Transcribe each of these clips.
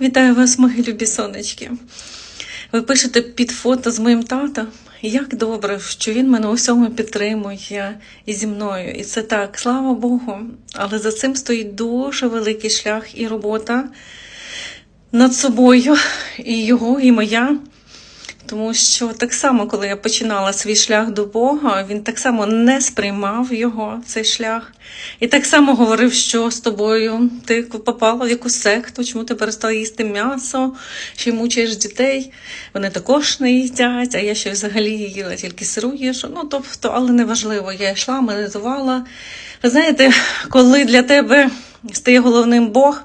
Вітаю вас, мої любі сонечки. Ви пишете під фото з моїм татом. Як добре, що він мене у всьому підтримує і зі мною. І це так, слава Богу. Але за цим стоїть дуже великий шлях і робота над собою, і його, і моя. Тому що так само, коли я починала свій шлях до Бога, він так само не сприймав його, цей шлях. І так само говорив, що з тобою ти попала в якусь секту, чому ти перестала їсти м'ясо, ще мучаєш дітей. Вони також не їдять, а я ще взагалі їла тільки сиру їжу. Ну, тобто, але неважливо, я йшла, медитувала. Ви знаєте, коли для тебе стає головним Бог.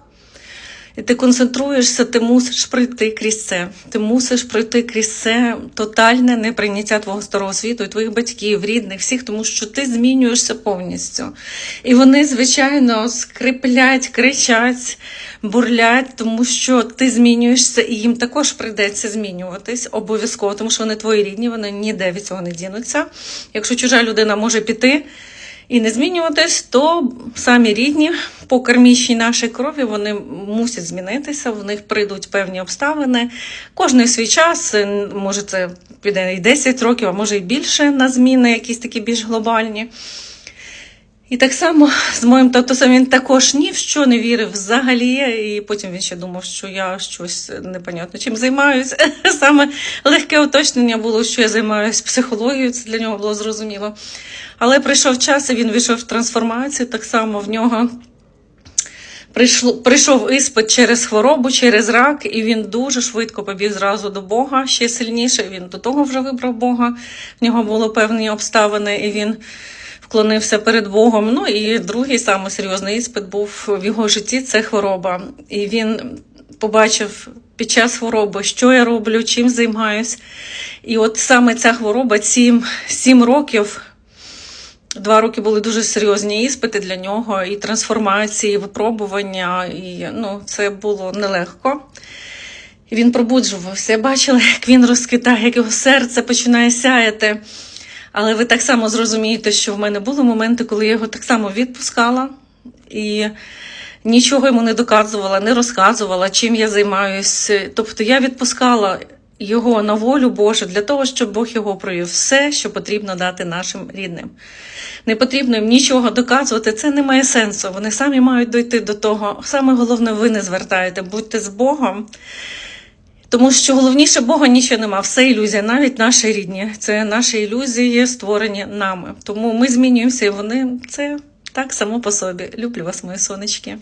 І ти концентруєшся, ти мусиш пройти крізь це. Ти мусиш пройти крізь це тотальне неприйняття твого старого світу і твоїх батьків, рідних, всіх, тому що ти змінюєшся повністю. І вони, звичайно, скриплять, кричать, бурлять, тому що ти змінюєшся, і їм також прийдеться змінюватись обов'язково, тому що вони твої рідні, вони ніде від цього не дінуться. Якщо чужа людина може піти і не змінюватись, то самі рідні по кармічній нашій крові вони мусять змінитися, в них прийдуть певні обставини. Кожний свій час, е, може це піде і 10 років, а може і більше на зміни, якісь такі більш глобальні. І так само з моїм татусом він також ні в що не вірив взагалі. І потім він ще думав, що я щось непонятно чим займаюся. Саме легке уточнення було, що я займаюся психологією, це для нього було зрозуміло. Але прийшов час, і він вийшов в трансформацію. Так само в нього прийшло, прийшов іспит через хворобу, через рак, і він дуже швидко побіг зразу до Бога, ще сильніше. Він до того вже вибрав Бога. В нього були певні обставини, і він вклонився перед Богом. Ну і другий самий серйозний іспит був в його житті це хвороба. І він побачив під час хвороби, що я роблю, чим займаюсь. І от саме ця хвороба, ці сім років. Два роки були дуже серйозні іспити для нього, і трансформації, і випробування, і ну, це було нелегко. І він пробуджувався. Я бачила, як він розкидає, як його серце починає сяяти. Але ви так само зрозумієте, що в мене були моменти, коли я його так само відпускала і нічого йому не доказувала, не розказувала, чим я займаюся. Тобто я відпускала його на волю Божу для того, щоб Бог його провів все, що потрібно дати нашим рідним. Не потрібно їм нічого доказувати, це не має сенсу. Вони самі мають дойти до того. Саме головне, ви не звертаєте, будьте з Богом. Тому що головніше Бога нічого нема, все ілюзія, навіть наші рідні. Це наші ілюзії, створені нами. Тому ми змінюємося, і вони це так само по собі. Люблю вас, мої сонечки.